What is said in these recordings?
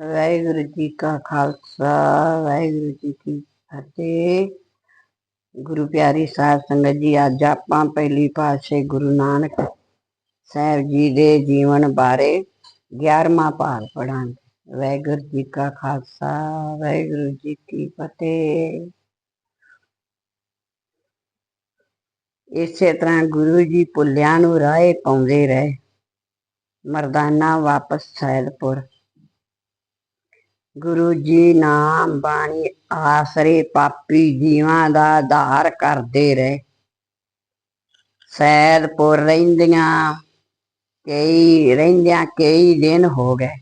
ਵਾਹਿਗੁਰੂ ਜੀ ਕਾ ਖਾਲਸਾ, ਵਾਹਿਗੁਰੂ ਜੀ ਕੀ ਫਤਿਹ। ਗੁਰੂ ਪਿਆਰੀ ਸਾਧ ਸੰਗਤ ਜੀ, ਅੱਜ ਆਪਾਂ ਪਹਿਲੀ ਪਾਤਸ਼ਾਹ ਗੁਰੂ ਨਾਨਕ ਸਾਹਿਬ ਜੀ ਦੇ ਜੀਵਨ ਬਾਰੇ 11ਵਾਂ ਪਾਠ ਪੜਾਂਗੇ ਵਾਹਿਗੁਰੂ ਜੀ ਕਾ ਖਾਲਸਾ, ਵਾਹਿਗੁਰੂ ਜੀ ਕੀ ਫਤਿਹ। ਇਸੇ ਤਰ੍ਹਾਂ ਗੁਰੂ ਜੀ ਪੁੱਲਿਆਂ ਨੂੰ ਰਾਏ ਪਾਉਂਦੇ ਰਹੇ। ਮਰਦਾਨਾ ਵਾਪਸ ਸੈਦਪੁਰ ਗੁਰੂ ਜੀ ਨਾਮ ਬਾਣੀ ਆਸਰੇ ਪਾਪੀ ਜੀਵਾਂ ਦਾ ਆਧਾਰ ਕਰਦੇ ਰਹੇ। ਸੈਦਪੁਰ ਰਹਿੰਦੀਆਂ ਕਈ, ਰਹਿੰਦਿਆਂ ਕਈ ਦਿਨ ਹੋ ਗਏ।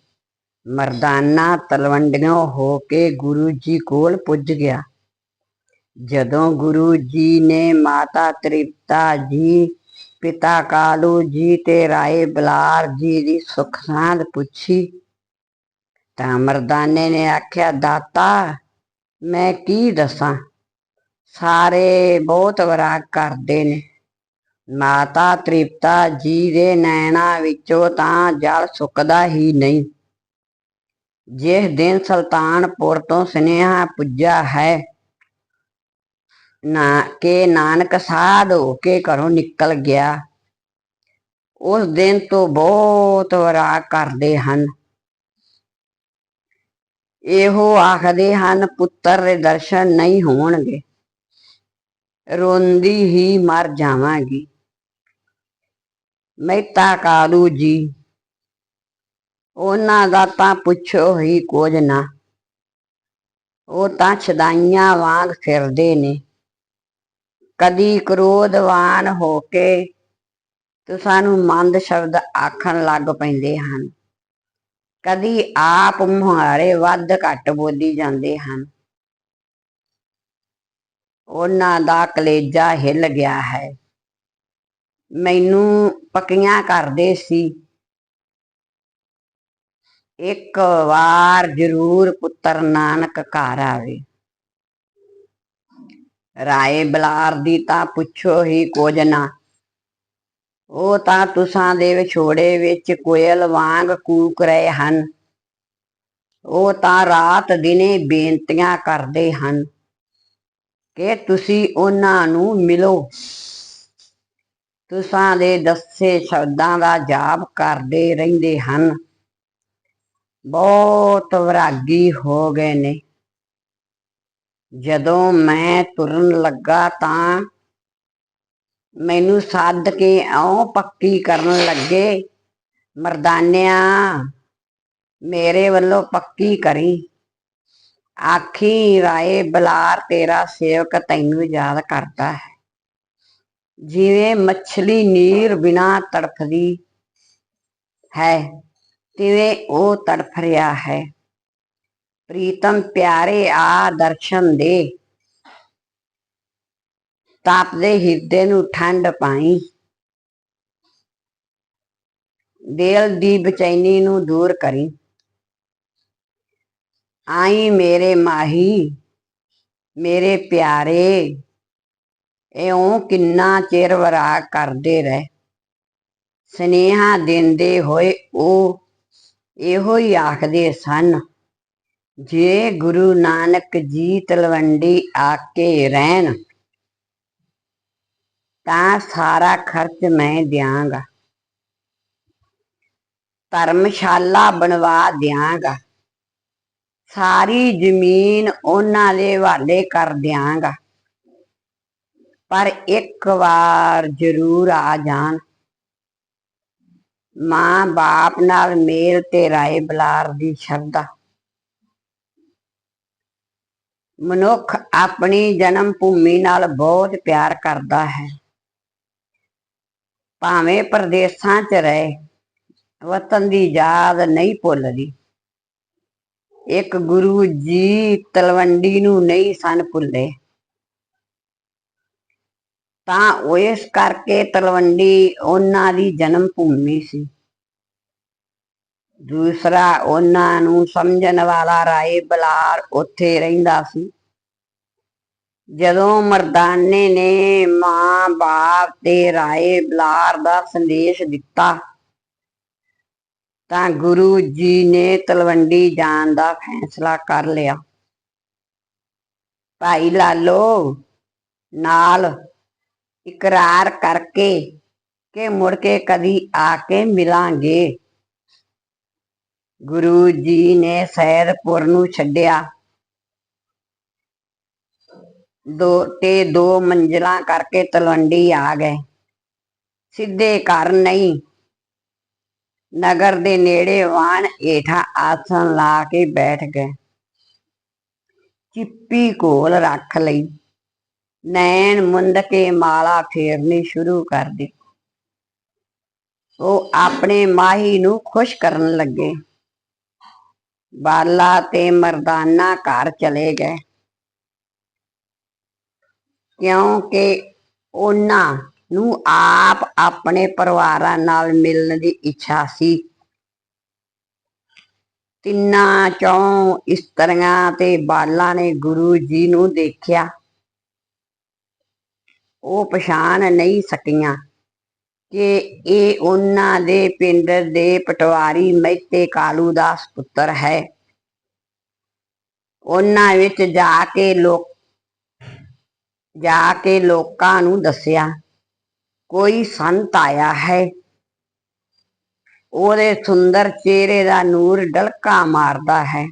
ਮਰਦਾਨਾ ਤਲਵੰਡੀਆਂ ਹੋ ਕੇ ਗੁਰੂ ਜੀ ਕੋਲ ਪੁੱਜ ਗਿਆ। ਜਦੋਂ ਗੁਰੂ ਜੀ ਨੇ ਮਾਤਾ ਤ੍ਰਿਪਤਾ ਜੀ, ਪਿਤਾ ਕਾਲੂ ਜੀ ਤੇ ਰਾਏ ਬਲਾਰ ਜੀ ਦੀ ਸੁਖ ਸਾਂਦ ਪੁੱਛੀ ਤਾਂ ਮਰਦਾਨੇ ਨੇ ਆਖਿਆ, ਦਾਤਾ, ਮੈਂ ਕੀ ਦੱਸਾਂ? ਸਾਰੇ ਬਹੁਤ ਵਰਾਗ ਕਰਦੇ ਨੇ। ਮਾਤਾ ਤ੍ਰਿਪਤਾ ਜੀ ਦੇ ਨੈਣਾ ਵਿੱਚੋਂ ਤਾਂ ਜਲ ਸੁੱਕਦਾ ਹੀ ਨਹੀਂ। ਜਿਸ ਦਿਨ ਸੁਲਤਾਨਪੁਰ ਤੋਂ ਸੁਨੇਹਾ ਪੁੱਜਾ ਹੈ, ਨਾ, ਕੇ ਨਾਨਕ ਸਾਧ ਹੋ ਕੇ ਘਰੋਂ ਨਿਕਲ ਗਿਆ, ਉਸ ਦਿਨ ਤੋਂ ਬਹੁਤ ਵਿਰਾਗ ਕਰਦੇ ਹਨ। ਇਹੋ ਆਖਦੇ ਹਨ, ਪੁੱਤਰ ਦੇ ਦਰਸ਼ਨ ਨਹੀਂ ਹੋਣਗੇ। ਰੋਂਦੀ ਹੀ ਮਰ ਜਾਵਾਂਗੀ। ਮਹਿਤਾ ਕਾਲੂ ਜੀ, ਉਹਨਾਂ ਦਾ ਤਾਂ ਪੁੱਛੋ ਹੀ ਕੁਝ ਨਾ। ਉਹ ਤਾਂ ਛਦਾਈਆਂ ਵਾਂਗ ਫਿਰਦੇ ਨੇ। ਕਦੀ ਕ੍ਰੋਧਵਾਨ ਹੋ ਕੇ, ਤੇ ਸਾਨੂੰ ਮੰਦ ਸ਼ਬਦ ਆਖਣ ਲੱਗ ਪੈਂਦੇ ਹਨ। ਕਦੀ ਆਪ ਮੁਹਾਰੇ ਵੱਧ ਘੱਟ ਬੋਲੀ ਜਾਂਦੇ ਹਨ। ਉਹਨਾਂ ਦਾ ਕਲੇਜਾ ਹਿੱਲ ਗਿਆ ਹੈ। ਮੈਨੂੰ ਪੱਕੀਆਂ ਕਰਦੇ ਸੀ। ਇੱਕ ਵਾਰ ਜ਼ਰੂਰ ਪੁੱਤਰ ਨਾਨਕ ਘਰ ਆਵੇ। ਰਾਏ ਬਲਾਰ ਦੀ ਤਾਂ ਪੁੱਛੋ ਹੀ ਕੁਝ ਨਾ। ਉਹ ਤਾਂ ਤੁਸਾਂ ਦੇ ਵਿਛੋੜੇ ਵਿੱਚ ਕੋਇਲ ਵਾਂਗ ਕੂਕ ਰਹੇ ਹਨ। ਉਹ ਤਾਂ ਰਾਤ ਦਿਨੇ ਬੇਨਤੀਆਂ ਕਰਦੇ ਹਨ ਕਿ ਤੁਸੀਂ ਉਹਨਾਂ ਨੂੰ ਮਿਲੋ। ਤੁਸਾਂ ਦੇ ਦੱਸੇ ਸ਼ਬਦਾਂ ਦਾ ਜਾਪ ਕਰਦੇ ਰਹਿੰਦੇ ਹਨ। ਬਹੁਤ ਵਿਰਾਗੀ ਹੋ ਗਏ ਨੇ। ਜਦੋਂ ਮੈਂ ਤੁਰਨ ਲੱਗਾ ਤਾਂ ਮੈਨੂੰ ਸੱਦ ਕੇ ਆਉ ਪੱਕੀ ਕਰਨ ਲੱਗੇ। ਮਰਦਾਨਿਆ, ਮੇਰੇ ਵੱਲੋਂ ਪੱਕੀ ਕਰੀ। ਆਖੀ, ਰਾਏ ਬਲਾਰ, ਤੇਰਾ ਸੇਵਕ ਤੈਨੂੰ ਯਾਦ ਕਰਦਾ ਹੈ। ਜਿਵੇਂ ਮੱਛਲੀ ਨੀਰ ਬਿਨਾ ਤੜਫਦੀ ਹੈ, ਤਿਵੇਂ ਉਹ ਤੜਫ ਰਿਹਾ ਹੈ। ਪ੍ਰੀਤਮ ਪਿਆਰੇ ਆ ਦਰਸ਼ਨ ਦੇ। ਤਾਪਦੇ ਹਿਰਦੇ ਨੂੰ ਠੰਡ ਪਾਈ। ਦਿਲ ਦੀ ਬਚੈਨੀ ਨੂੰ ਦੂਰ ਕਰੀ। ਆਈ ਮੇਰੇ ਮਾਹੀ, ਮੇਰੇ ਪਿਆਰੇ, ਇਉਂ ਕਿੰਨਾ ਚਿਰ ਵਰਾ ਕਰਦੇ ਰਹਿ। ਸਨੇਹਾ ਦਿੰਦੇ ਹੋਏ ਉਹ ਇਹੋ ਹੀ ਆਖਦੇ ਸਨ, ਜੇ ਗੁਰੂ ਨਾਨਕ ਜੀ ਤਲਵੰਡੀ ਆ ਕੇ ਰਹਿਣ ਤਾਂ ਸਾਰਾ ਖਰਚ ਮੈਂ ਦਿਆਂਗਾ। ਧਰਮਸ਼ਾਲਾ ਬਣਵਾ ਦਿਆਂਗਾ। ਸਾਰੀ ਜ਼ਮੀਨ ਉਹਨਾਂ ਦੇ ਹਵਾਲੇ ਕਰ ਦਿਆਂਗਾ। ਪਰ ਇੱਕ ਵਾਰ ਜ਼ਰੂਰ ਆ ਜਾਣ। ਮਾਂ ਬਾਪ ਨਾਲ ਮੇਲ ਤੇ ਰਾਏ ਬਲਾਰ ਦੀ ਸ਼ਰਧਾ। ਮਨੁੱਖ ਆਪਣੀ ਜਨਮ ਭੂਮੀ ਨਾਲ ਬਹੁਤ ਪਿਆਰ ਕਰਦਾ ਹੈ। ਭਾਵੇਂ ਪ੍ਰਦੇਸਾਂ 'ਚ ਰਹੇ, ਵਤਨ ਦੀ ਯਾਦ ਨਹੀਂ ਭੁੱਲਦੀ। ਇੱਕ ਗੁਰੂ ਜੀ ਤਲਵੰਡੀ ਨੂੰ ਨਹੀਂ ਸਨ ਭੁੱਲੇ ਤਾਂ ਉਹ ਇਸ ਕਰਕੇ ਤਲਵੰਡੀ ਉਹਨਾਂ ਦੀ ਜਨਮ ਭੂਮੀ ਸੀ। ਦੂਸਰਾ, ਉਹਨਾਂ ਨੂੰ ਸਮਝਣ ਵਾਲਾ ਰਾਏ ਬਲਾਰ ਉੱਥੇ ਰਹਿੰਦਾ ਸੀ। ਜਦੋਂ ਮਰਦਾਨੇ ਨੇ ਮਾਂ ਬਾਪ ਤੇ ਰਾਏ ਬਲਾਰ ਦਾ ਸੰਦੇਸ਼ ਦਿੱਤਾ, ਤਾਂ ਗੁਰੂ ਜੀ ਨੇ ਤਲਵੰਡੀ ਜਾਣ ਦਾ ਫੈਸਲਾ ਕਰ ਲਿਆ। ਭਾਈ ਲਾਲੋ, ਨਾਲ ਇਕਰਾਰ ਕਰਕੇ ਕਿ ਮੁੜ ਕੇ ਕਦੀ ਆ ਕੇ ਮਿਲਾਂਗੇ। ਗੁਰੂ ਜੀ ਨੇ ਸੈਦਪੁਰ ਨੂੰ ਛੱਡਿਆ। ਦੋ ਤੇ ਦੋ ਮੰਜ਼ਲਾਂ ਕਰਕੇ ਤਲਵੰਡੀ ਆ ਗਏ। ਸਿੱਧੇ ਘਰ ਨਹੀਂ। ਨਗਰ ਦੇ ਨੇੜੇ ਵਾਣ ਏਠਾ ਆਸਣ ਲਾ ਕੇ ਬੈਠ ਗਏ। ਚਿੱਪੀ ਕੋਲ ਰੱਖ ਲਈ। ਨੈਣ ਮੁੰਦ ਕੇ ਮਾਲਾ ਫੇਰਨੀ ਸ਼ੁਰੂ ਕਰ ਦਿੱਤੀ। ਉਹ ਆਪਣੇ ਮਾਹੀ ਨੂੰ ਖੁਸ਼ ਕਰਨ ਲੱਗੇ। ਬਾਲਾ ਤੇ ਮਰਦਾਨਾ ਘਰ ਚਲੇ ਗਏ। ਕਿਉਂਕਿ ਉਹਨਾਂ ਨੂੰ ਆਪ ਆਪਣੇ ਪਰਿਵਾਰਾਂ ਨਾਲ ਮਿਲਣ ਦੀ ਇੱਛਾ ਸੀ। ਤਿੰਨਾਂ ਚੋਂ ਇਸਤਰੀਆਂ ਤੇ ਬਾਲਾਂ ਨੇ ਗੁਰੂ ਜੀ ਨੂੰ ਦੇਖਿਆ। ਉਹ ਪਛਾਣ ਨਹੀਂ ਸਕੀਆਂ ਕਿ ਇਹ ਉਹਨਾਂ ਦੇ ਪਿੰਡ ਦੇ ਪਟਵਾਰੀ ਮਹਿਤੇ ਕਾਲੂ ਦਾਸ ਪੁੱਤਰ ਹੈ। ਉਹਨਾਂ ਵਿੱਚ ਜਾ ਕੇ ਲੋਕ ਜਾ ਕੇ ਲੋਕਾਂ ਨੂੰ ਦੱਸਿਆ, ਕੋਈ ਸੰਤ ਆਇਆ ਹੈ? ਉਹਦੇ ਸੁੰਦਰ ਚਿਹਰੇ ਦਾ ਨੂਰ ਡਲਕਾ ਮਾਰਦਾ ਹੈ।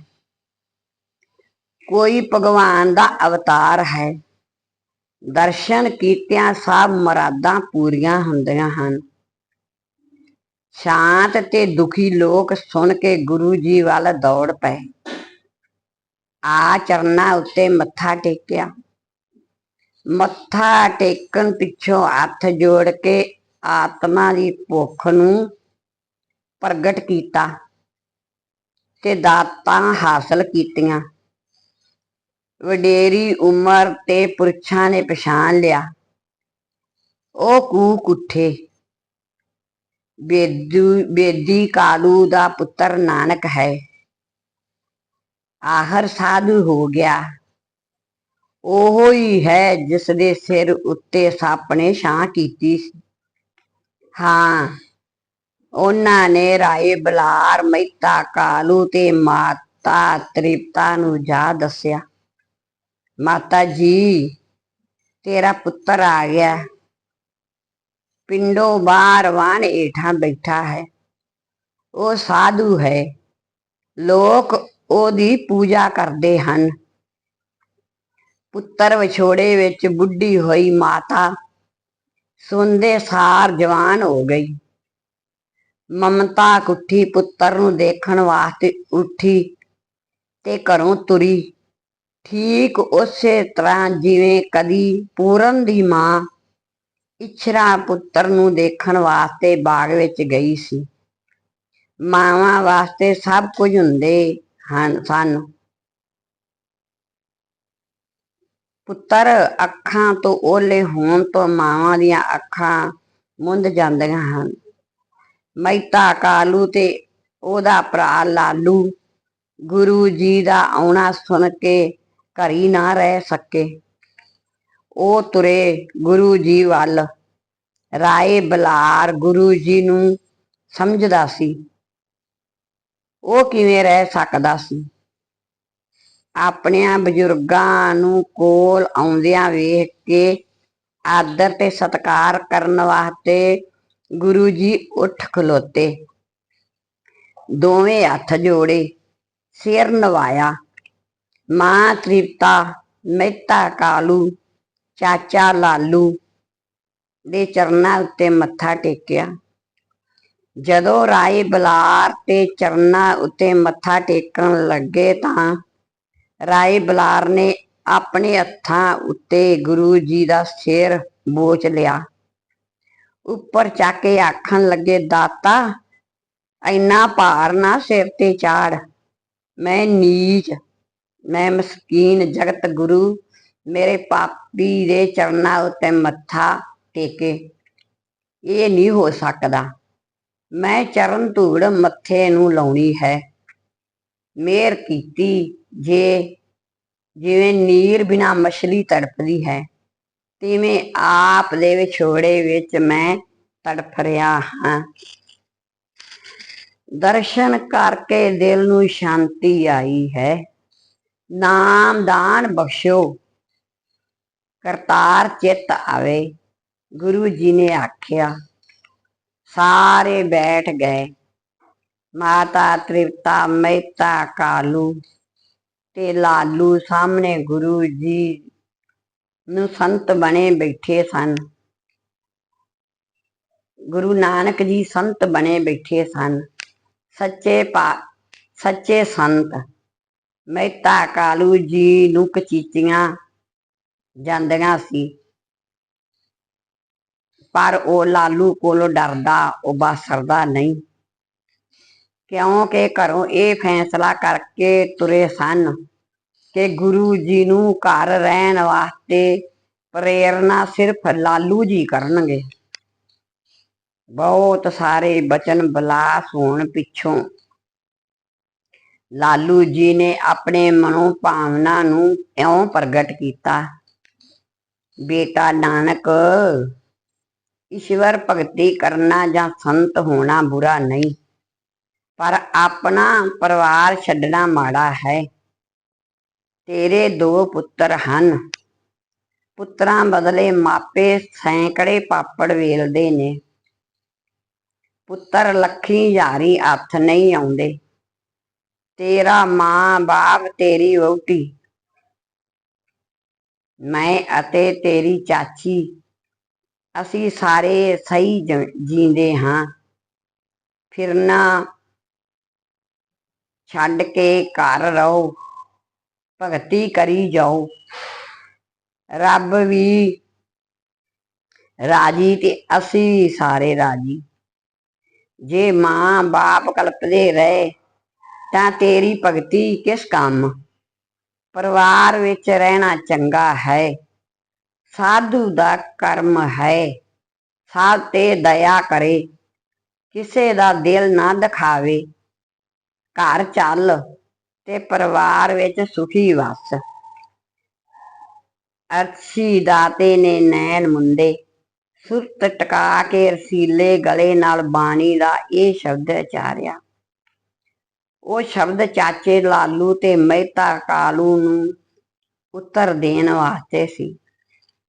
ਕੋਈ ਭਗਵਾਨ ਦਾ ਅਵਤਾਰ ਹੈ। ਦਰਸ਼ਨ ਕੀਤਿਆਂ ਸਭ ਮਰਾਦਾਂ ਪੂਰੀਆਂ ਹੁੰਦੀਆਂ ਹਨ। ਸ਼ਾਂਤ ਤੇ ਦੁਖੀ ਲੋਕ ਸੁਣ ਕੇ ਗੁਰੂ ਜੀ ਵੱਲ ਦੌੜ ਪਏ। ਆ ਚਰਨਾਂ ਉੱਤੇ ਮੱਥਾ ਟੇਕਿਆ। ਮੱਥਾ ਟੇਕਣ ਪਿੱਛੋਂ ਹੱਥ ਜੋੜ ਕੇ ਆਤਮਾ ਦੀ ਭੁੱਖ ਨੂੰ ਪ੍ਰਗਟ ਕੀਤਾ ਤੇ ਦਾਤਾਂ ਹਾਸਲ ਕੀਤੀਆਂ। ਵਡੇਰੀ ਉਮਰ ਤੇ ਪੁਰਸ਼ਾਂ ਨੇ ਪਛਾਣ ਲਿਆ। ਉਹ ਕੂਕ ਉੱਠੇ। ਬੇਦੂ, ਬੇਦੀ ਕਾਲੂ ਦਾ ਪੁੱਤਰ ਨਾਨਕ ਹੈ। ਆਹਰ ਸਾਧੂ ਹੋ ਗਿਆ। ਉਹ ਹੀ ਹੈ ਜਿਸ ਦੇ ਸਿਰ ਉੱਤੇ ਸੱਪ ਨੇ ਛਾਂ ਕੀਤੀ ਸੀ। ਹਾਂ, ਉਹਨਾਂ ਨੇ ਰਾਏ ਬਲਾਰ ਮਹਿਤਾ ਕਾਲੂ ਤੇ ਮਾਤਾ ਤ੍ਰਿਪਤਾ ਨੂੰ ਜਾ ਦੱਸਿਆ, ਮਾਤਾ ਜੀ, ਤੇਰਾ ਪੁੱਤਰ ਆ ਗਿਆ। ਪਿੰਡੋਂ ਬਾਹਰ ਵਾਣ ਏਠਾਂ ਬੈਠਾ ਹੈ। ਉਹ ਸਾਧੂ ਹੈ। ਲੋਕ ਉਹਦੀ ਪੂਜਾ ਕਰਦੇ ਹਨ। ਪੁੱਤਰ ਵਿਛੋੜੇ ਵਿੱਚ ਬੁੱਢੀ ਹੋਈ ਮਾਤਾ। ਸੁਣਦੇ ਸਾਰ ਜਵਾਨ ਹੋ ਗਈ। ਮਮਤਾ ਕੁੱਠੀ ਪੁੱਤਰ ਨੂੰ ਦੇਖਣ ਵਾਸਤੇ ਉੱਠੀ ਤੇ ਘਰੋਂ ਤੁਰੀ। ਠੀਕ ਉਸੇ ਤਰ੍ਹਾਂ ਜਿਵੇਂ ਕਦੀ ਪੂਰਨ ਦੀ ਮਾਂ ਇਛਰਾ ਪੁੱਤਰ ਨੂੰ ਦੇਖਣ ਵਾਸਤੇ ਬਾਗ ਵਿੱਚ ਗਈ ਸੀ। ਮਾਵਾਂ ਵਾਸਤੇ ਸਭ ਕੁਝ ਹੁੰਦੇ ਹਨ, ਸਨ। ਪੁੱਤਰ ਅੱਖਾਂ ਤੋਂ ਓਲੇ ਹੋਣ ਤੋਂ ਮਾਵਾਂ ਦੀਆਂ ਅੱਖਾਂ ਮੁੰਦ ਜਾਂਦੀਆਂ ਹਨ। ਮਹਿਤਾ ਕਾਲੂ ਤੇ ਉਹਦਾ ਭਰਾ ਲਾਲੂ ਗੁਰੂ ਜੀ ਦਾ ਆਉਣਾ ਸੁਣ ਕੇ ਘਰੀ ਨਾ ਰਹਿ ਸਕੇ। ਉਹ ਤੁਰੇ ਗੁਰੂ ਜੀ ਵੱਲ। ਰਾਏ ਬਲਾਰ ਗੁਰੂ ਜੀ ਨੂੰ ਸਮਝਦਾ ਸੀ। ਉਹ ਕਿਵੇਂ ਰਹਿ ਸਕਦਾ ਸੀ? ਆਪਣਿਆਂ ਬਜ਼ੁਰਗਾਂ ਨੂੰ ਕੋਲ ਆਉਂਦਿਆਂ ਵੇਖ ਕੇ ਆਦਰ ਤੇ ਸਤਕਾਰ ਕਰਨ ਵਾਸਤੇ ਗੁਰੂ ਜੀ ਉੱਠ ਖਲੋਤੇ। ਦੋਵੇਂ ਹੱਥ ਜੋੜੇ, ਸਿਰ ਨਵਾਇਆ। ਮਾਂ ਤ੍ਰਿਪਤਾ, ਮਹਿਤਾ ਕਾਲੂ, ਚਾਚਾ ਲਾਲੂ ਦੇ ਚਰਨਾਂ ਉੱਤੇ ਮੱਥਾ ਟੇਕਿਆ। ਜਦੋਂ ਰਾਏ ਬਲਾਰ ਤੇ ਚਰਨਾਂ ਉੱਤੇ ਮੱਥਾ ਟੇਕਣ ਲੱਗੇ ਤਾਂ ਰਾਏ ਬਲਾਰ ਨੇ ਆਪਣੇ ਹੱਥਾਂ ਉੱਤੇ ਗੁਰੂ ਜੀ ਦਾ ਸਿਰ ਬੋਚ ਲਿਆ। ਉੱਪਰ ਚੱਕ ਕੇ ਆਖਣ ਲੱਗੇ, ਦਾਤਾ, ਇੰਨਾ ਭਾਰ ਨਾ ਸਿਰ ਤੇ ਚਾੜ। ਮੈਂ ਨੀਚ, ਮੈਂ ਮਸਕੀਨ ਜਗਤ ਗੁਰੂ। ਮੇਰੇ ਪਾਪੀ ਦੇ ਚਰਨਾਂ ਉੱਤੇ ਮੱਥਾ ਟੇਕੇ। ਇਹ ਨਹੀਂ ਹੋ ਸਕਦਾ। ਮੈਂ ਚਰਨ ਧੂੜ ਮੱਥੇ ਨੂੰ ਲਾਉਣੀ ਹੈ। ਮੇਰ ਕੀਤੀ ਜੇ, ਜਿਵੇਂ ਨੀਰ ਬਿਨਾ ਮਛਲੀ ਤੜਪਦੀ ਹੈ, ਤਿਵੇਂ ਆਪ ਦੇ ਵਿਛੋੜੇ ਵਿੱਚ ਮੈਂ ਤੜਫ ਰਿਹਾ ਹਾਂ। ਦਰਸ਼ਨ ਕਰਕੇ ਦਿਲ ਨੂੰ ਸ਼ਾਂਤੀ ਆਈ ਹੈ। ਨਾਮ ਦਾਨ ਬਖਸ਼ੋ, ਕਰਤਾਰ ਚਿੱਤ ਆਵੇ, ਗੁਰੂ ਜੀ ਨੇ ਆਖਿਆ। ਸਾਰੇ ਬੈਠ ਗਏ। ਮਾਤਾ ਤ੍ਰਿਪਤਾ, ਮਹਿਤਾ, ਕਾਲੂ ਤੇ ਲਾਲੂ ਸਾਹਮਣੇ ਗੁਰੂ ਜੀ ਨੂੰ ਸੰਤ ਬਣੇ ਬੈਠੇ ਸਨ। ਗੁਰੂ ਨਾਨਕ ਜੀ ਸੰਤ ਬਣੇ ਬੈਠੇ ਸਨ। ਸੱਚੇ ਪਾ, ਸੱਚੇ ਸੰਤ ਮਹਿਤਾ ਕਾਲੂ ਜੀ ਨੂੰ ਕਚੀਚੀਆਂ ਜਾਂਦੀਆਂ ਸੀ। ਪਰ ਉਹ ਲਾਲੂ ਕੋਲੋਂ ਡਰਦਾ, ਉਹ ਬਾਸਰਦਾ ਨਹੀਂ। ਕਿਉਂਕਿ ਘਰੋਂ ਇਹ ਫੈਸਲਾ ਕਰਕੇ ਤੁਰੇ ਸਨ ਕਿ ਗੁਰੂ ਜੀ ਨੂੰ ਘਰ ਰਹਿਣ ਵਾਸਤੇ ਪ੍ਰੇਰਣਾ ਸਿਰਫ ਲਾਲੂ ਜੀ ਕਰਨਗੇ। ਬਹੁਤ ਸਾਰੇ ਬਚਨ ਬਲਾਸ ਹੋਣ ਪਿੱਛੋਂ ਲਾਲੂ ਜੀ ਨੇ ਆਪਣੇ ਮਨੋਂ ਭਾਵਨਾ ਨੂੰ ਇਉਂ ਪ੍ਰਗਟ ਕੀਤਾ, ਬੇਟਾ ਨਾਨਕ, ਈਸ਼ਵਰ ਭਗਤੀ ਕਰਨਾ ਜਾਂ ਸੰਤ ਹੋਣਾ ਬੁਰਾ ਨਹੀਂ। ਪਰ ਆਪਣਾ ਪਰਿਵਾਰ ਛੱਡਣਾ ਮਾੜਾ ਹੈ। ਤੇਰੇ ਦੋ ਪੁੱਤਰ ਹਨ। ਪੁੱਤਰਾਂ ਬਦਲੇ ਮਾਪੇ ਸੈਂਕੜੇ ਪਾਪੜ ਵੇਲਦੇ ਨੇ। ਪੁੱਤਰ ਲੱਖੀ ਯਾਰੀ ਹੱਥ ਨਹੀਂ ਆਉਂਦੇ। ਤੇਰਾ ਮਾਂ ਬਾਪ ਤੇਰੀ ਵਹੁਟੀ। ਮੈਂ ਅਤੇ ਤੇਰੀ ਚਾਚੀ, ਅਸੀਂ ਸਾਰੇ ਸਹੀ ਜੀਂਦੇ ਹਾਂ। ਫਿਰਨਾ ਛੱਡ ਕੇ ਘਰ ਰਹੋ, ਭਗਤੀ ਕਰੀ ਜਾਓ। ਰੱਬ ਵੀ ਰਾਜੀ ਤੇ ਅਸੀਂ ਵੀ ਸਾਰੇ ਰਾਜੀ। ਜੇ ਮਾਂ ਬਾਪ ਕਲਪਦੇ ਰਹੇ, ਤਾਂ ਤੇਰੀ ਭਗਤੀ ਕਿਸ ਕੰਮ? ਪਰਿਵਾਰ ਵਿੱਚ ਰਹਿਣਾ ਚੰਗਾ ਹੈ, ਸਾਧੂ ਦਾ ਕਰਮ ਹੈ, ਸਾਧ ਤੇ ਦਇਆ ਕਰੇ, ਕਿਸੇ ਦਾ ਦਿਲ ਨਾ ਦਿਖਾਵੇ। ਘਰ ਚੱਲ ਤੇ ਪਰਿਵਾਰ ਵਿੱਚ ਸੁਖੀ ਵਸ। ਅਰਸ਼ੀ ਦਾਤੇ ਨੇ ਨੈਣ ਮੁੰਦੇ ਸੁਰਤ ਟਕਾ ਕੇ ਰਸੀਲੇ ਗਲੇ ਨਾਲ ਬਾਣੀ ਦਾ ਇਹ ਸ਼ਬਦ ਉਚਾਰਿਆ। ਉਹ ਸ਼ਬਦ ਚਾਚੇ ਲਾਲੂ ਤੇ ਮਹਿਤਾ ਕਾਲੂ ਨੂੰ ਉੱਤਰ ਦੇਣ ਵਾਸਤੇ ਸੀ।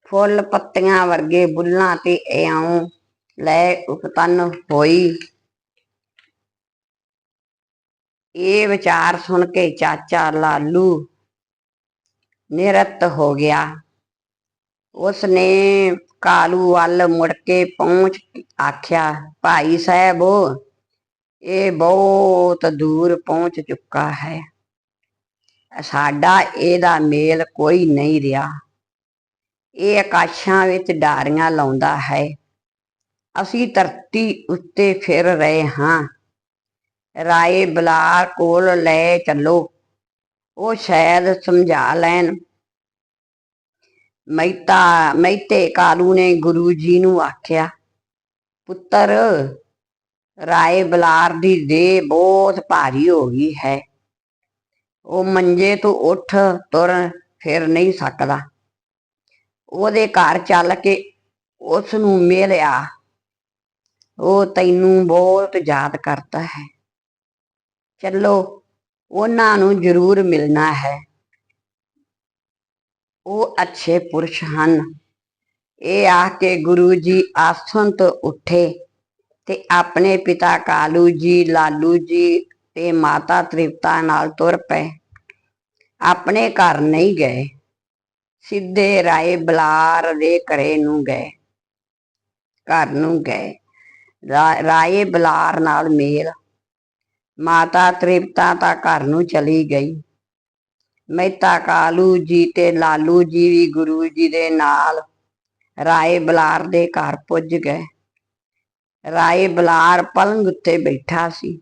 ਫੁੱਲ ਪੱਤੀਆਂ ਵਰਗੇ ਬੁੱਲਾਂ ਤੇ ਇਉਂ ਲੈ ਉਪਤਨ ਹੋਈ ਇਹ ਵਿਚਾਰ ਸੁਣ ਕੇ ਚਾਚਾ ਲਾਲੂ ਨਿਰਤ ਹੋ ਗਿਆ। ਉਸ ਨੇ ਕਾਲੂ ਵੱਲ ਮੁੜ ਕੇ ਪਹੁੰਚ ਆਖਿਆ, ਭਾਈ ਸਾਹਿਬ, ਇਹ ਬਹੁਤ ਦੂਰ ਪਹੁੰਚ ਚੁੱਕਾ ਹੈ। ਸਾਡਾ ਇਹਦਾ ਮੇਲ ਕੋਈ ਨਹੀਂ ਰਿਹਾ। ਇਹ ਆਕਾਸ਼ਾਂ ਵਿੱਚ ਡਾਰੀਆਂ ਲਾਉਂਦਾ ਹੈ। ਅਸੀਂ ਧਰਤੀ ਉੱਤੇ ਫਿਰ ਰਹੇ ਹਾਂ। ਰਾਏ ਬਲਾਰ ਕੋਲ ਲੈ ਚੱਲੋ। ਉਹ ਸ਼ਾਇਦ ਸਮਝਾ ਲੈਣ। ਮਹਿਤਾ, ਮਹਿਤੇ ਕਾਲੂ ਨੇ ਗੁਰੂ ਜੀ ਨੂੰ ਆਖਿਆ, ਪੁੱਤਰ, ਰਾਏ ਬਲਾਰ ਦੀ ਦੇਹ ਬਹੁਤ ਭਾਰੀ ਹੋ ਗਈ ਹੈ। ਉਹ ਮੰਜੇ ਤੋਂ ਉੱਠ ਤੁਰ ਫਿਰ ਨਹੀਂ ਸਕਦਾ। ਉਹਦੇ ਘਰ ਚੱਲ ਕੇ ਉਸ ਨੂੰ ਮਿਲਿਆ। ਉਹ ਤੈਨੂੰ ਬਹੁਤ ਯਾਦ ਕਰਦਾ ਹੈ। ਚੱਲੋ, ਉਹਨਾਂ ਨੂੰ ਜ਼ਰੂਰ ਮਿਲਣਾ ਹੈ। ਉਹ ਅੱਛੇ ਪੁਰਸ਼ ਹਨ। ਇਹ ਆ ਕੇ ਗੁਰੂ ਜੀ ਆਸਣ ਤੋਂ ਉੱਠੇ ਤੇ ਆਪਣੇ ਪਿਤਾ ਕਾਲੂ ਜੀ, ਲਾਲੂ ਜੀ ਤੇ ਮਾਤਾ ਤ੍ਰਿਪਤਾ ਨਾਲ ਤੁਰ ਪਏ। ਆਪਣੇ ਘਰ ਨਹੀਂ ਗਏ। ਸਿੱਧੇ ਰਾਏ ਬਲਾਰ ਦੇ ਘਰੇ ਨੂੰ ਗਏ। ਘਰ ਨੂੰ ਗਏ। ਰਾਏ ਬਲਾਰ ਨਾਲ ਮੇਲ ਮਾਤਾ ਤ੍ਰਿਪਤਾ ਤਾਂ ਘਰ ਨੂੰ ਚਲੀ ਗਈ। ਮਹਿਤਾ ਕਾਲੂ ਜੀ ਤੇ ਲਾਲੂ ਜੀ ਵੀ ਗੁਰੂ ਜੀ ਦੇ ਨਾਲ ਰਾਏ ਬਲਾਰ ਦੇ ਘਰ ਪੁੱਜ ਗਏ। ਰਾਏ ਬਲਾਰ ਪਲੰਗ ਉੱਤੇ ਬੈਠਾ ਸੀ।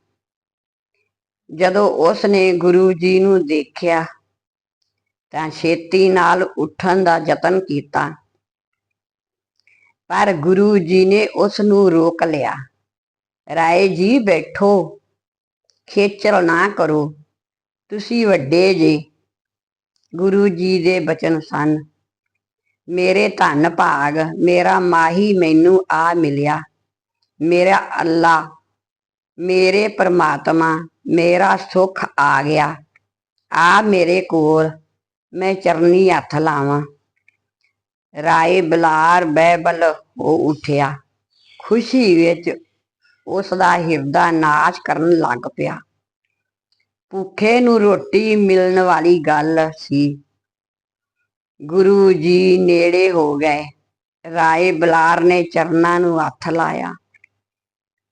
ਜਦੋਂ ਉਸ ਨੇ ਗੁਰੂ ਜੀ ਨੂੰ ਦੇਖਿਆ ਤਾਂ ਛੇਤੀ ਨਾਲ ਉੱਠਣ ਦਾ ਯਤਨ ਕੀਤਾ। ਪਰ ਗੁਰੂ ਜੀ ਨੇ ਉਸ ਨੂੰ ਰੋਕ ਲਿਆ। ਰਾਏ ਜੀ ਬੈਠੋ। ਖੇਚਲ ਨਾ ਕਰੋ। ਤੁਸੀਂ ਵੱਡੇ ਜੇ, ਗੁਰੂ ਜੀ ਦੇ ਬਚਨ ਸਨ। ਮੇਰੇ ਧੰਨ ਭਾਗ, ਮੇਰਾ ਮਾਹੀ ਮੈਨੂੰ ਆ ਮਿਲਿਆ। ਮੇਰਾ ਅੱਲਾ, ਮੇਰੇ ਪਰਮਾਤਮਾ, ਮੇਰਾ ਸੁੱਖ ਆ ਗਿਆ। ਆ ਮੇਰੇ ਕੋਲ ਮੈਂ ਚਰਨੀ ਹੱਥ ਲਾਵਾਂ। ਰਾਏ ਬਲਾਰ ਬੈਬਲ ਹੋ ਉਠਿਆ। ਖੁਸ਼ੀ ਵਿੱਚ ਉਸ ਦਾ ਹਿਰਦਾ ਨਾਚ ਕਰਨ ਲੱਗ ਪਿਆ। ਭੁੱਖੇ ਨੂੰ ਰੋਟੀ ਮਿਲਣ ਵਾਲੀ ਗੱਲ ਸੀ। ਗੁਰੂ ਜੀ ਨੇੜੇ ਹੋ ਗਏ। ਰਾਏ ਬਲਾਰ ਨੇ ਚਰਨਾਂ ਨੂੰ ਹੱਥ ਲਾਇਆ।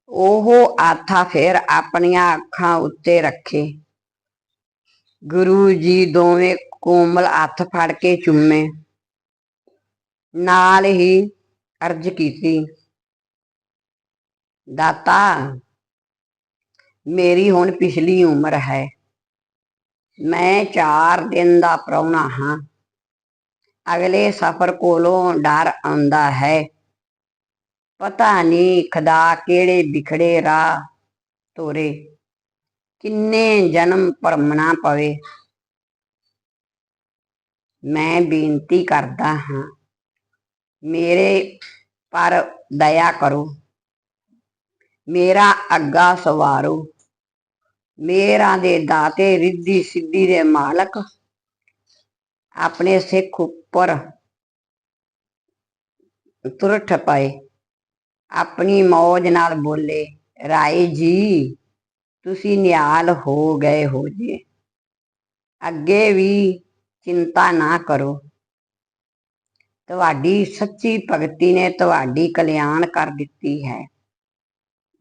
ਉਹ ਆਥਾ ਫਿਰ ਆਪਣੀਆਂ ਅੱਖਾਂ ਉੱਤੇ ਰੱਖੇ। ਗੁਰੂ ਜੀ ਦੋਵੇਂ ਕੋਮਲ ਹੱਥ ਫੜ ਕੇ ਚੁੰਮੇ। ਨਾਲ ਹੀ ਅਰਜ਼ ਕੀਤੀ। ਦਾਤਾ, ਮੇਰੀ ਹੁਣ ਪਿਛਲੀ ਉਮਰ ਹੈ। ਮੈਂ 4 ਦਿਨ ਦਾ ਪ੍ਰਾਹੁਣਾ ਹਾਂ। ਅਗਲੇ ਸਫ਼ਰ ਕੋਲੋਂ ਡਰ ਆਉਂਦਾ ਹੈ। ਪਤਾ ਨਹੀਂ ਖੁਦਾ ਕਿਹੜੇ ਵਿਖੜੇ ਰਾਹ ਤੋਰੇ। ਕਿੰਨੇ ਜਨਮ ਭਰਮਣਾ ਪਵੇ। ਮੈਂ ਬੇਨਤੀ ਕਰਦਾ ਹਾਂ, ਮੇਰੇ ਪਰ ਦਇਆ ਕਰੋ। ਮੇਰਾ ਅੱਗਾ ਸਵਾਰੋ। ਮੇਰਾ ਦੇ ਦਾਤੇ ਰਿੱਧੀ ਸਿੱਧੀ ਦੇ ਮਾਲਕ। ਆਪਣੇ ਸਿੱਖ ਉੱਪਰ ਤੁਰਠ ਪਏ। ਆਪਣੀ ਮੌਜ ਨਾਲ ਬੋਲੇ, ਰਾਏ ਜੀ, ਤੁਸੀਂ ਨਿਹਾਲ ਹੋ ਗਏ ਹੋ ਜੀ। ਅੱਗੇ ਵੀ ਚਿੰਤਾ ਨਾ ਕਰੋ। ਤੁਹਾਡੀ ਸੱਚੀ ਭਗਤੀ ਨੇ ਤੁਹਾਡੀ ਕਲਿਆਣ ਕਰ ਦਿੱਤੀ ਹੈ।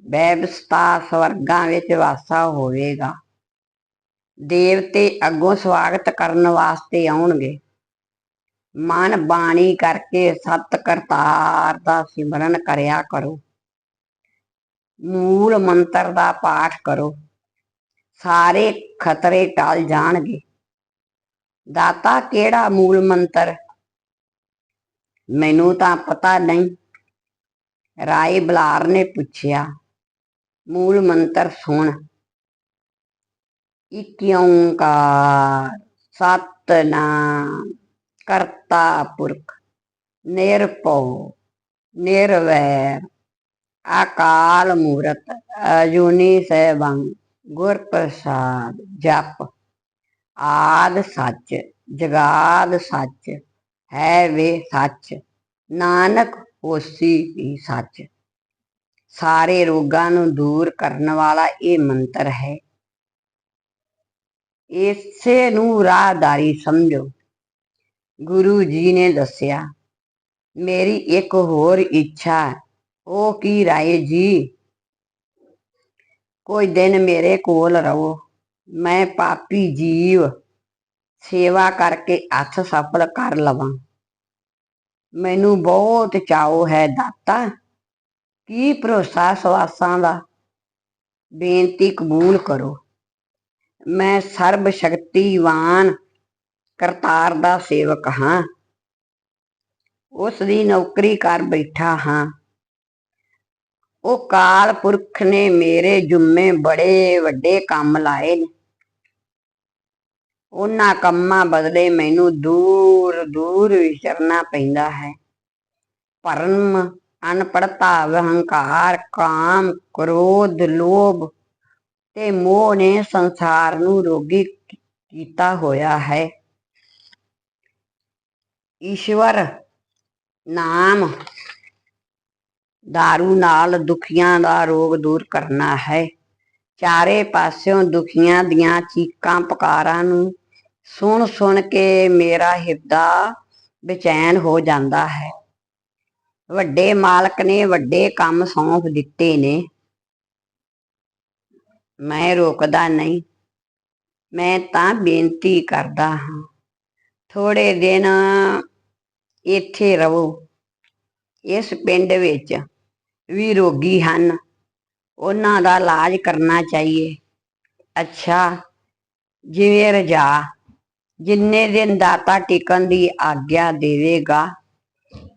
ਬੈਬਸਤਾ ਸਵਰਗਾਂ ਵਿੱਚ ਵਾਸਾ ਹੋਵੇਗਾ। ਦੇਵਤੇ ਅੱਗੋਂ ਸਵਾਗਤ ਕਰਨ ਵਾਸਤੇ ਆਉਣਗੇ। ਮਨ ਬਾਣੀ ਕਰਕੇ ਸਤ ਕਰਤਾਰ ਦਾ ਸਿਮਰਨ ਕਰਿਆ ਕਰੋ। ਮੂਲ ਮੰਤਰ ਦਾ ਪਾਠ ਕਰੋ। ਸਾਰੇ ਖਤਰੇ ਟਲ ਜਾਣਗੇ। ਦਾਤਾ ਕਿਹੜਾ ਮੂਲ ਮੰਤਰ? ਮੈਨੂੰ ਤਾਂ ਪਤਾ ਨਹੀਂ। ਰਾਏ ਬਲਾਰ ਨੇ ਪੁੱਛਿਆ। ਮੂਲ ਮੰਤਰ ਸੁਣ। ਇਕ ਓੰਕਾਰ ਸਤਨਾਮ, ਕਰਤਾ ਪੁਰਖ, ਨਿਰਭਉ, ਨਿਰਵੈਰ, ਅਕਾਲ ਮੂਰਤ, ਅਜੂਨੀ ਸੈਭੰ ਗੁਰ ਪ੍ਰਸਾਦ ਜਪ। ਆਦ ਸੱਚ, ਜਗਾਦ ਸੱਚ, ਹੈ ਵੇ ਸੱਚ, ਨਾਨਕ ਹੋਸੀ ਵੀ ਸੱਚ। ਸਾਰੇ ਰੋਗਾਂ ਨੂੰ ਦੂਰ ਕਰਨ ਵਾਲਾ ਇਹ ਮੰਤਰ ਹੈ। ਇਸੇ ਨੂੰ ਰਾਹਦਾਰੀ ਸਮਝੋ। ਗੁਰੂ ਜੀ ਨੇ ਦੱਸਿਆ, ਮੇਰੀ ਇੱਕ ਹੋਰ ਇੱਛਾ ਉਹ ਕੀ ਰਾਏ ਜੀ? ਕੋਈ ਦਿਨ ਮੇਰੇ ਕੋਲ ਰਹੋ। ਮੈਂ ਪਾਪੀ ਜੀਵ ਸੇਵਾ ਕਰਕੇ ਹੱਥ ਸਫਲ ਕਰ ਲਵਾਂ। ਮੈਨੂੰ ਬਹੁਤ ਚਾਉ ਹੈ ਦਾਤਾ। ਕੀ ਭਰੋਸਾ ਸਵਾਸਾਂ ਦਾ? ਬੇਨਤੀ ਕਬੂਲ ਕਰੋ। ਮੈਂ ਸਰਬ ਸ਼ਕਤੀਵਾਨ ਕਰਤਾਰ ਦਾ ਸੇਵਕ ਹਾਂ। ਉਸ ਦੀ ਨੌਕਰੀ ਕਰ ਬੈਠਾ ਹਾਂ। ਉਹ ਕਾਲ ਪੁਰਖ ਨੇ ਮੇਰੇ ਜੁੰਮੇ ਬੜੇ ਵੱਡੇ ਕੰਮ ਲਾਏ ਨੇ। ਉਹਨਾਂ ਕੰਮਾਂ ਬਦਲੇ ਮੈਨੂੰ ਦੂਰ ਦੂਰ ਵਿਚਰਨਾ ਪੈਂਦਾ ਹੈ। ਭਰਮ ਅਨਪੜਤਾ ਹੰਕਾਰ, ਕਾਮ, ਕ੍ਰੋਧ, ਲੋਭ ਤੇ ਮੋਹ ਨੇ ਸੰਸਾਰ ਨੂੰ ਰੋਗੀ ਕੀਤਾ ਹੋਇਆ ਹੈ। ਈਸ਼ਵਰ ਨਾਮ दारू ਨਾਲ ਦੁਖੀਆਂ ਦਾ ਰੋਗ ਦੂਰ ਕਰਨਾ ਹੈ। ਚਾਰੇ ਪਾਸਿਓਂ ਦੁਖੀਆਂ ਦੀਆਂ ਚੀਕਾਂ, ਪੁਕਾਰਾਂ ਨੂੰ ਸੁਣ ਸੁਣ ਕੇ ਮੇਰਾ ਹਿਰਦਾ ਬੇਚੈਨ ਹੋ ਜਾਂਦਾ ਹੈ। ਵੱਡੇ ਮਾਲਕ ਨੇ ਵੱਡੇ ਕੰਮ ਸੌਂਪ ਦਿੱਤੇ ਨੇ। ਮੈਂ ਰੋਕਦਾ ਨਹੀਂ। ਮੈਂ ਤਾਂ ਬੇਨਤੀ ਕਰਦਾ ਹਾਂ ਥੋੜੇ ਦਿਨ ਇੱਥੇ ਰਹੋ। ਇਸ ਪਿੰਡ ਵਿੱਚ ਵੀ ਰੋਗੀ ਹਨ। ਉਹਨਾਂ ਦਾ ਇਲਾਜ ਕਰਨਾ ਚਾਹੀਏ। ਅੱਛਾ, ਜਿਵੇਂ ਰਜਾ, ਜਿੰਨੇ ਦਿਨ ਦਾਤਾ ਟਿਕਣ ਦੀ ਆਗਿਆ ਦੇਵੇਗਾ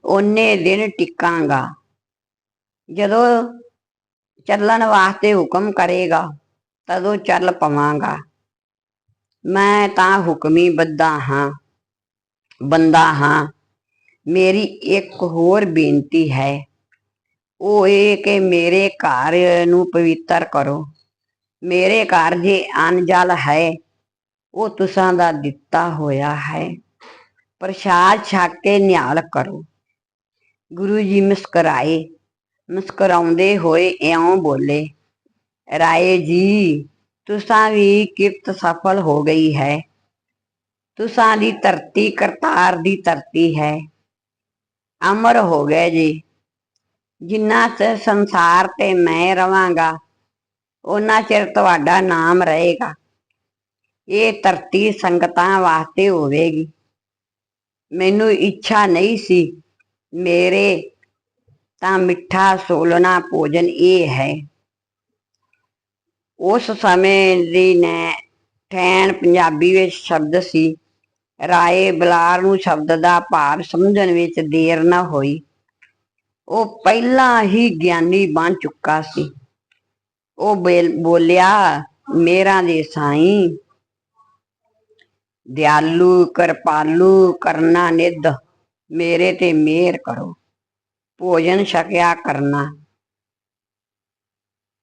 ਉਹਨੇ ਦਿਨ ਟਿਕਾਂਗਾ। ਜਦੋਂ ਚੱਲਣ ਵਾਸਤੇ ਹੁਕਮ ਕਰੇਗਾ, ਤਦੋਂ ਚੱਲ ਪਵਾਂਗਾ। ਮੈਂ ਤਾਂ ਹੁਕਮੀ ਬੱਦਾ ਹਾਂ, ਬੰਦਾ ਹਾਂ। ਮੇਰੀ ਇੱਕ ਹੋਰ ਬੇਨਤੀ ਹੈ। ਉਹ ਇਹ ਕਿ ਮੇਰੇ ਘਰ ਨੂੰ ਪਵਿੱਤਰ ਕਰੋ। ਮੇਰੇ ਘਰ ਜੇ ਅਨਜਲ ਹੈ, ਉਹ ਤੁਸਾਂ ਦਾ ਦਿੱਤਾ ਹੋਇਆ ਹੈ। ਪ੍ਰਸ਼ਾਦ ਛਕ ਕੇ ਨਿਹਾਲ ਕਰੋ। ਗੁਰੂ ਜੀ ਮੁਸਕਰਾਏ, ਮੁਸਕਰਾਉਂਦੇ ਹੋਏ ਇਉਂ ਬੋਲੇ, ਰਾਏ ਜੀ, ਤੁਸਾਂ ਵੀ ਕਿਰਤ ਸਫਲ ਹੋ ਗਈ ਹੈ। ਤੁਸਾਂ ਦੀ ਧਰਤੀ ਕਰਤਾਰ ਦੀ ਧਰਤੀ ਹੈ। ਅਮਰ ਹੋ ਗਏ ਜੀ। ਜਿੰਨਾ ਚਿਰ ਸੰਸਾਰ ਤੇ ਮੈਂ ਰਵਾਂਗਾ ਉਹਨਾਂ ਚਿਰ ਤੁਹਾਡਾ ਨਾਮ ਰਹੇਗਾ। ਇਹ ਧਰਤੀ ਸੰਗਤਾਂ ਵਾਸਤੇ ਹੋਵੇਗੀ। ਮੈਨੂੰ ਇੱਛਾ ਨਹੀਂ ਸੀ ਮੇਰੇ ਤਾਂ ਮਿੱਠਾ ਸੋਲਣਾ ਭੋਜਨ ਇਹ ਹੈ। ਉਸ ਸਮੇਂ ਦੀ ਨੇ ਠੈਣ ਪੰਜਾਬੀ ਵਿੱਚ ਸ਼ਬਦ ਸੀ। ਰਾਏ ਬਲਾਰ ਨੂੰ ਸ਼ਬਦ ਦਾ ਭਾਰ ਸਮਝਣ ਵਿੱਚ ਦੇਰ ਨਾ ਹੋਈ। ਉਹ ਪਹਿਲਾਂ ਹੀ ਗਿਆਨੀ ਬਣ ਚੁੱਕਾ ਸੀ। ਉਹ ਬੇਲ- ਬੋਲਿਆ, ਮੇਰਾ ਦੇ ਸਾਈਂ, ਦਿਆਲੂ, ਕਿਰਪਾਲੂ ਕਰਨਾ ਨਿਧ। ਮੇਰੇ ਤੇ ਮਿਹਰ ਕਰੋ। ਭੋਜਨ ਛਕਿਆ ਕਰਨਾ।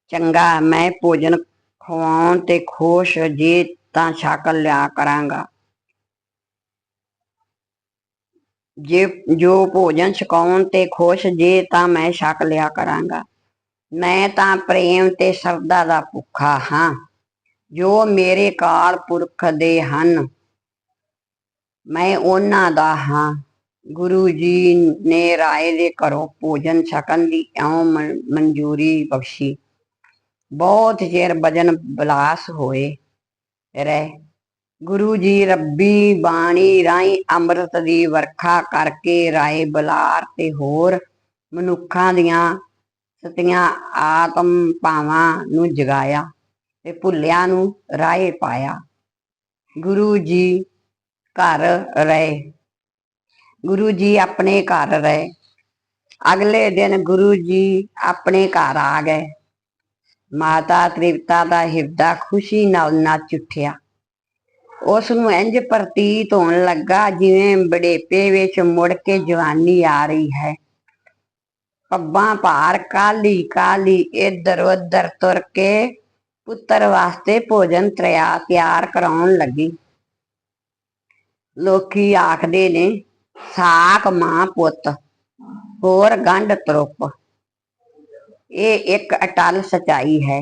ਚੰਗਾ, ਮੈਂ ਭੋਜਨ ਖਵਾਉਣ ਤੇ ਖੁਸ਼ ਜੇ ਤਾਂ ਛਕ ਲਿਆ ਕਰਾਂਗਾ। ਜੇ, ਜੋ ਭੋਜਨ ਛਕਾਉਣ ਤੇ ਖੁਸ਼ ਜੇ ਤਾਂ ਮੈਂ ਛਕ ਲਿਆ ਕਰਾਂਗਾ। ਮੈਂ ਤਾਂ ਪ੍ਰੇਮ ਤੇ ਸਰਦਾ ਦਾ ਭੁੱਖਾ ਹਾਂ। ਜੋ ਮੇਰੇ ਕਾਲ ਪੁਰਖ ਦੇ ਹਨ, ਮੈਂ ਉਹਨਾਂ ਦਾ ਹਾਂ। ਗੁਰੂ ਜੀ ਨੇ ਰਾਏ ਦੇ ਘਰੋਂ ਭੋਜਨ ਛਕਣ ਦੀ ਇਉਂ ਮਨਜ਼ੂਰੀ ਬਖਸ਼ੀ। ਬਹੁਤ ਚਿਰ ਭਜਨ ਬਲਾਸ ਹੋਏ ਰਹਿ। ਗੁਰੂ ਜੀ ਰੱਬੀ ਬਾਣੀ ਰਾਈ ਅੰਮ੍ਰਿਤ ਦੀ ਵਰਖਾ ਕਰਕੇ ਰਾਏ ਬਲਾਰ ਤੇ ਹੋਰ ਮਨੁੱਖਾਂ ਦੀਆਂ ਸਤੀਆਂ, ਆਤਮ ਭਾਵਾਂ ਨੂੰ ਜਗਾਇਆ ਤੇ ਭੁੱਲਿਆਂ ਨੂੰ ਰਾਏ ਪਾਇਆ। ਗੁਰੂ ਜੀ ਘਰ ਰਹੇ। ਗੁਰੂ ਜੀ ਆਪਣੇ ਘਰ ਰਹੇ। ਅਗਲੇ ਦਿਨ ਗੁਰੂ ਜੀ ਆਪਣੇ ਘਰ ਆ ਗਏ। ਮਾਤਾ ਤ੍ਰਿਪਤਾ ਦਾ ਹਿਰਦਾ ਖੁਸ਼ੀ ਨਾਲ ਨੱਚ ਉੱਠਿਆ। ਉਸ ਨੂੰ ਇੰਜ ਪ੍ਰਤੀਤ ਹੋਣ ਲੱਗਾ ਜਿਵੇਂ ਬੜੇਪੇ ਵਿੱਚ ਮੁੜ ਕੇ ਜਵਾਨੀ ਆ ਰਹੀ ਹੈ। ਪੱਬਾਂ ਭਾਰ ਕਾਲੀ ਕਾਲੀ ਇੱਧਰ ਉੱਧਰ ਤੁਰ ਕੇ ਪੁੱਤਰ ਵਾਸਤੇ ਭੋਜਨ ਤਿਆ ਤਿਆਰ ਕਰਾਉਣ ਲੱਗੀ। ਲੋਕੀ ਆਖਦੇ ਨੇ ਸਾਕ ਮਾਂ ਪੁੱਤ, ਹੋਰ ਗੰਢ ਤਰੁੱਪ ਇਹ ਇੱਕ ਅਟਲ ਸਚਾਈ ਹੈ।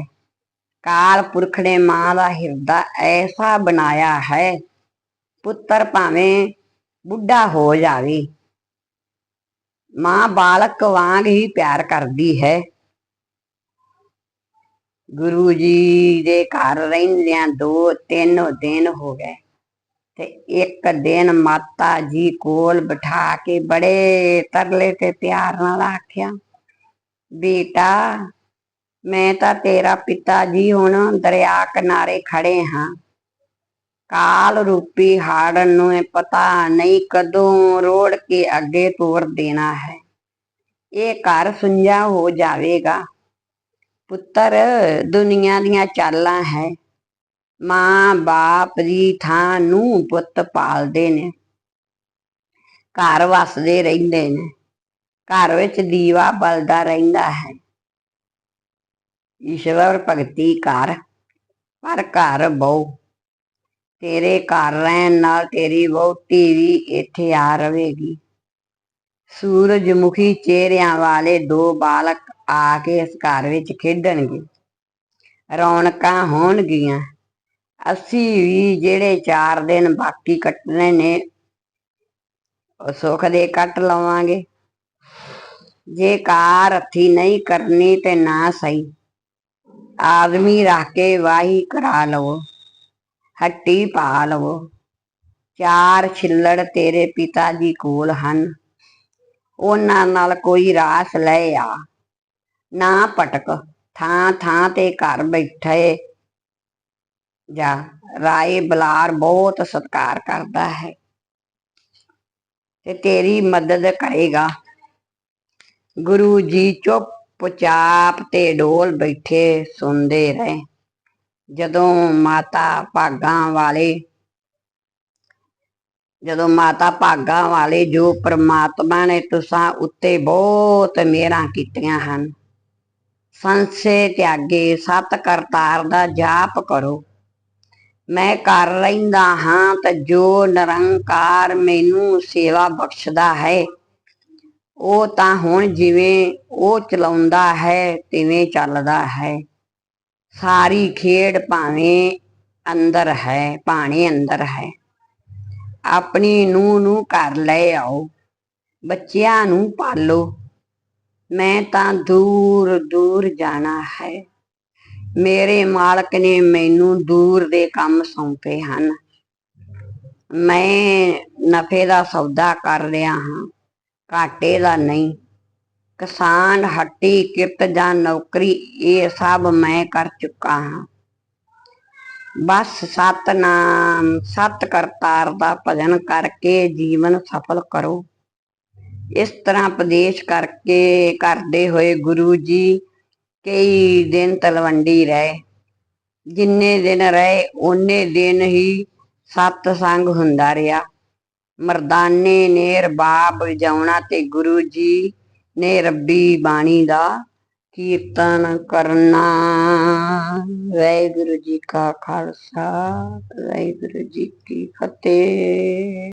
ਕਾਲ ਪੁਰਖ ਨੇ ਮਾਂ ਦਾ ਹਿਰਦਾ ਐਸਾ ਬਣਾਇਆ ਹੈ, ਪੁੱਤਰ ਭਾਵੇਂ ਬੁੱਢਾ ਹੋ ਜਾਵੇ। ਮਾਂ ਬਾਲਕ ਵਾਂਗ ਹੀ ਪਿਆਰ ਕਰਦੀ ਹੈ। ਗੁਰੂ ਜੀ ਦੇ ਘਰ ਰਹਿੰਦਿਆਂ ਦੋ ਤਿੰਨ ਦਿਨ ਹੋ ਗਏ। ਤੇ ਇੱਕ ਦਿਨ ਮਾਤਾ ਜੀ ਕੋਲ ਬਿਠਾ ਕੇ ਬੜੇ ਤਰਲੇ ਤੇ ਪਿਆਰ ਨਾਲ ਆਖਿਆ, ਬੇਟਾ, ਮੈਂ ਤਾਂ ਤੇਰਾ ਪਿਤਾ ਜੀ ਹੁਣ ਦਰਿਆ ਕਿਨਾਰੇ ਖੜੇ ਹਾਂ। ਕਾਲ ਰੂਪੀ ਹਾੜਨ ਨੂੰ ਇਹ ਪਤਾ ਨਹੀਂ ਕਦੋਂ ਰੋੜ ਕੇ ਅੱਗੇ ਤੋਰ ਦੇਣਾ ਹੈ। ਇਹ ਘਰ ਸੁੰਝਾ ਹੋ ਜਾਵੇਗਾ। ਪੁੱਤਰ, ਦੁਨੀਆ ਦੀਆਂ ਚਾਲਾਂ ਹੈ। ਮਾਂ ਬਾਪ ਦੀ ਥਾਂ ਨੂੰ ਪੁੱਤ ਪਾਲਦੇ ਨੇ। ਘਰ ਵਸਦੇ ਰਹਿੰਦੇ ਨੇ। ਘਰ ਵਿੱਚ ਦੀਵਾ ਬਲਦਾ ਰਹਿੰਦਾ ਹੈ। ਈਸ਼ਵਰ ਭਗਤੀ ਕਰ, ਪਰ ਘਰ ਬਹੁ। ਤੇਰੇ ਘਰ ਰਹਿਣ ਨਾਲ ਤੇਰੀ ਬਹੁਤੀ ਵੀ ਇੱਥੇ ਆ ਰਵੇਗੀ। ਸੂਰਜਮੁਖੀ ਚਿਹਰਿਆਂ ਵਾਲੇ ਦੋ ਬਾਲਕ ਆ ਕੇ ਇਸ ਘਰ ਵਿੱਚ ਖੇਡਣਗੇ। ਰੌਣਕਾਂ ਹੋਣਗੀਆਂ। ਅਸੀਂ ਵੀ ਜਿਹੜੇ ਚਾਰ ਦਿਨ ਬਾਕੀ ਕੱਟਣੇ ਨੇ, ਉਹ ਸੁੱਖ ਦੇ ਕੱਟ ਲਵਾਂਗੇ। ਜੇ ਕਾਰ ਹੱਥੀ ਨਹੀਂ ਕਰਨੀ ਤੇ ਨਾ ਸਹੀ। ਆਦਮੀ ਰੱਖ ਕੇ ਵਾਹੀ ਕਰਾ ਲਵੋ, ਹੱਟੀ ਪਾ ਲਵੋ। ਚਾਰ ਛਿੱਲੜ ਤੇਰੇ ਪਿਤਾ ਜੀ ਕੋਲ ਹਨ। ਉਹਨਾਂ ਨਾਲ ਕੋਈ ਰਾਸ ਲੈ ਆ। ਨਾ ਭਟਕ ਥਾਂ ਥਾਂ ਤੇ ਘਰ ਬੈਠੇ ਜਾ ਰਾਏ ਬਲਾਰ ਬਹੁਤ ਸਤਿਕਾਰ ਕਰਦਾ ਹੈ। ਤੇ ਤੇਰੀ ਮਦਦ ਕਰੇਗਾ। ਗੁਰੂ ਜੀ ਚੁੱਪ ਚੁੱਪਚਾਪ ਤੇ ਡੋਲ ਬੈਠੇ ਸੁਣਦੇ ਰਹੇ। ਜਦੋਂ ਮਾਤਾ ਭਾਗਾਂ ਵਾਲੇ, ਜਦੋਂ ਮਾਤਾ ਭਾਗਾ ਵਾਲੇ ਜੋ ਪ੍ਰਮਾਤਮਾ ਨੇ ਤੁਸਾਂ ਉੱਤੇ ਬਹੁਤ ਮਿਹਰਾਂ ਕੀਤੀਆਂ ਹਨ ਸੰਸੇ ਤਿਆਗੇ ਸਤ ਕਰਤਾਰ ਦਾ ਜਾਪ ਕਰੋ। ਮੈਂ ਕਰ ਰਹਿੰਦਾ ਹਾਂ ਤਾਂ ਜੋ ਨਿਰੰਕਾਰ ਮੈਨੂੰ ਸੇਵਾ ਬਖਸ਼ਦਾ ਹੈ। ਉਹ ਤਾਂ ਹੁਣ ਜਿਵੇਂ ਉਹ ਚਲਾਉਂਦਾ ਹੈ, ਤਿਵੇਂ ਚੱਲਦਾ ਹੈ। ਸਾਰੀ ਖੇਡ ਭਾਵੇਂ ਅੰਦਰ ਹੈ ਭਾਣੇ ਅੰਦਰ ਹੈ। ਆਪਣੀ ਨੂੰ ਨੂੰ ਘਰ ਲੈ ਆਓ, ਬੱਚਿਆਂ ਨੂੰ ਪਾਲੋ। ਮੈਂ ਤਾਂ ਦੂਰ ਦੂਰ ਜਾਣਾ ਹੈ। ਮੇਰੇ ਮਾਲਕ ਨੇ ਮੈਨੂੰ ਦੂਰ ਦੇ ਕੰਮ ਸੌਂਪੇ ਹਨ। ਮੈਂ ਨਫੇ ਦਾ ਸੌਦਾ ਕਰ ਰਿਹਾ ਹਾਂ, ਘਾਟੇ ਦਾ ਨਹੀਂ। ਕਿਸਾਨ ਹੱਟੀ, ਕਿਰਤ ਜਾਂ ਨੌਕਰੀ, ਇਹ ਸਭ ਮੈਂ ਕਰ ਚੁੱਕਾ ਹਾਂ। ਬਸ ਸਤਨਾਮ ਸਤ ਕਰਤਾਰ ਦਾ ਭਜਨ ਕਰਕੇ ਜੀਵਨ ਸਫਲ ਕਰੋ। ਇਸ ਤਰ੍ਹਾਂ ਉਪਦੇਸ਼ ਕਰਕੇ ਕਰਦੇ ਹੋਏ ਗੁਰੂ ਜੀ ਕਈ ਦਿਨ ਤਲਵੰਡੀ ਰਹੇ ਜਿੰਨੇ ਦਿਨ ਰਹੇ ਉਹਨੇ ਦਿਨ ਹੀ ਸਤਸੰਗ ਹੁੰਦਾ ਰਿਹਾ। ਮਰਦਾਨੇ ਨੇ ਰਬਾਬ ਵਜਾਉਣਾ ਤੇ ਗੁਰੂ ਜੀ ਨੇ ਰੱਬੀ ਬਾਣੀ ਦਾ ਕੀਰਤਨ ਕਰਨਾ। ਵਾਹਿਗੁਰੂ ਜੀ ਕਾ ਖਾਲਸਾ ਵਾਹਿਗੁਰੂ ਜੀ ਕੀ ਫਤਿਹ।